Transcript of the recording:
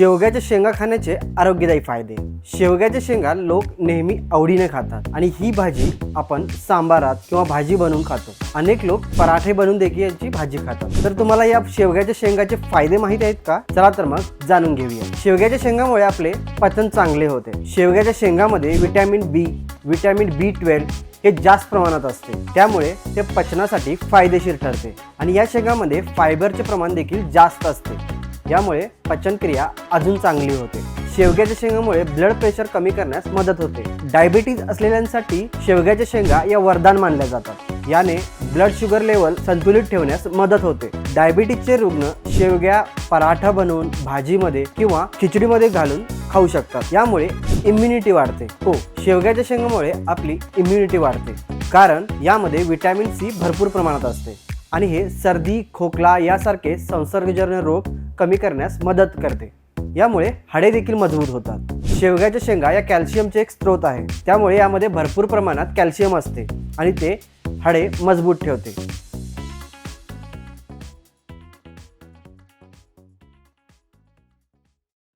शेवग्याच्या शेंगा खाण्याचे आरोग्यदायी फायदे. शेवग्याच्या शेंगा लोक नेहमी आवडीने खातात आणि ही भाजी आपण सांबारात किंवा भाजी बनवून खातो. अनेक लोक पराठे बनवून देखील याची भाजी खातात. तर तुम्हाला या शेवग्याच्या शेंगाचे फायदे माहीत आहेत का? चला तर मग जाणून घेऊया. शेवग्याच्या शेंगामुळे आपले पचन चांगले होते. शेवग्याच्या शेंगामध्ये vitamin B vitamin B twelve हे जास्त प्रमाणात असते. त्यामुळे ते पचनासाठी फायदेशीर ठरते. आणि या शेंगामध्ये फायबरचे प्रमाण देखील जास्त असते. यामुळे पचनक्रिया अजून चांगली होते. शेवग्याच्या शेंगामुळे ब्लड प्रेशर कमी करण्यास मदत होते. डायबिटीज असलेल्यांसाठी शेवग्याच्या शेंगा या वरदान मानल्या जातात. याने ब्लड शुगर लेवल संतुलित ठेवण्यास मदत होते. डायबिटीजचे रुग्ण शेवग्या पराठा बनवून भाजीमध्ये किंवा खिचडीमध्ये घालून खाऊ शकतात. यामुळे इम्युनिटी वाढते. हो शेवग्याच्या शेंगामुळे आपली इम्युनिटी वाढते. कारण यामध्ये विटॅमिन सी भरपूर प्रमाणात असते. आणि हे सर्दी खोकला यासारखे संसर्गजन्य रोग कमी करण्यास मदत करते. यामुळे हाडे देखील मजबूत होतात. शेवग्याच्या शेंगा या कॅल्शियमचे एक स्रोत आहे. त्यामुळे यामध्ये भरपूर प्रमाणात कॅल्शियम असते आणि ते हाडे मजबूत ठेवते.